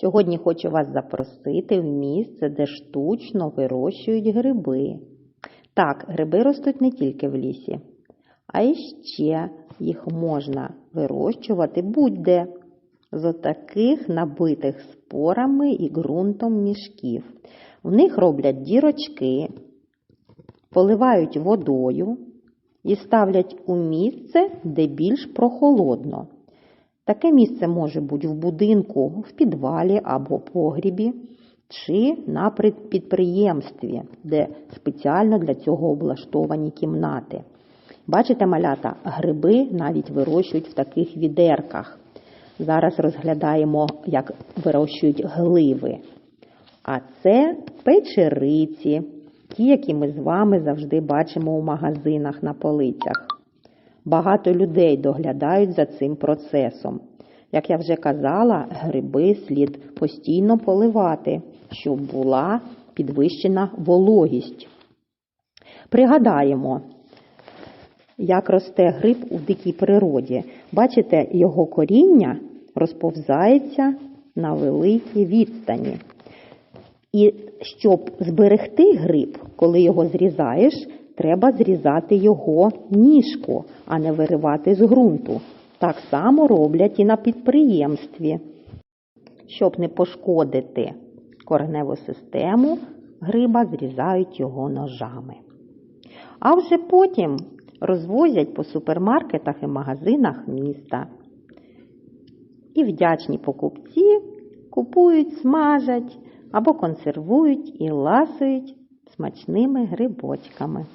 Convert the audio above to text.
Сьогодні хочу вас запросити в місце, де штучно вирощують гриби. Так, гриби ростуть не тільки в лісі, а ще їх можна вирощувати будь-де з отаких набитих спорами і ґрунтом мішків. В них роблять дірочки, поливають водою і ставлять у місце, де більш прохолодно. Таке місце може бути в будинку, в підвалі або погрібі, чи на підприємстві, де спеціально для цього облаштовані кімнати. Бачите, малята, гриби навіть вирощують в таких відерках. Зараз розглядаємо, як вирощують гливи. А це печериці, ті, які ми з вами завжди бачимо у магазинах на полицях. Багато людей доглядають за цим процесом. Як я вже казала, гриби слід постійно поливати, щоб була підвищена вологість. Пригадаємо, як росте гриб у дикій природі. Бачите, його коріння розповзається на великій відстані. І щоб зберегти гриб, коли його зрізаєш, треба зрізати його ніжку, а не виривати з ґрунту. Так само роблять і на підприємстві. Щоб не пошкодити кореневу систему, гриба зрізають його ножами. А вже потім розвозять по супермаркетах і магазинах міста. І вдячні покупці купують, смажать або консервують і ласують смачними грибочками.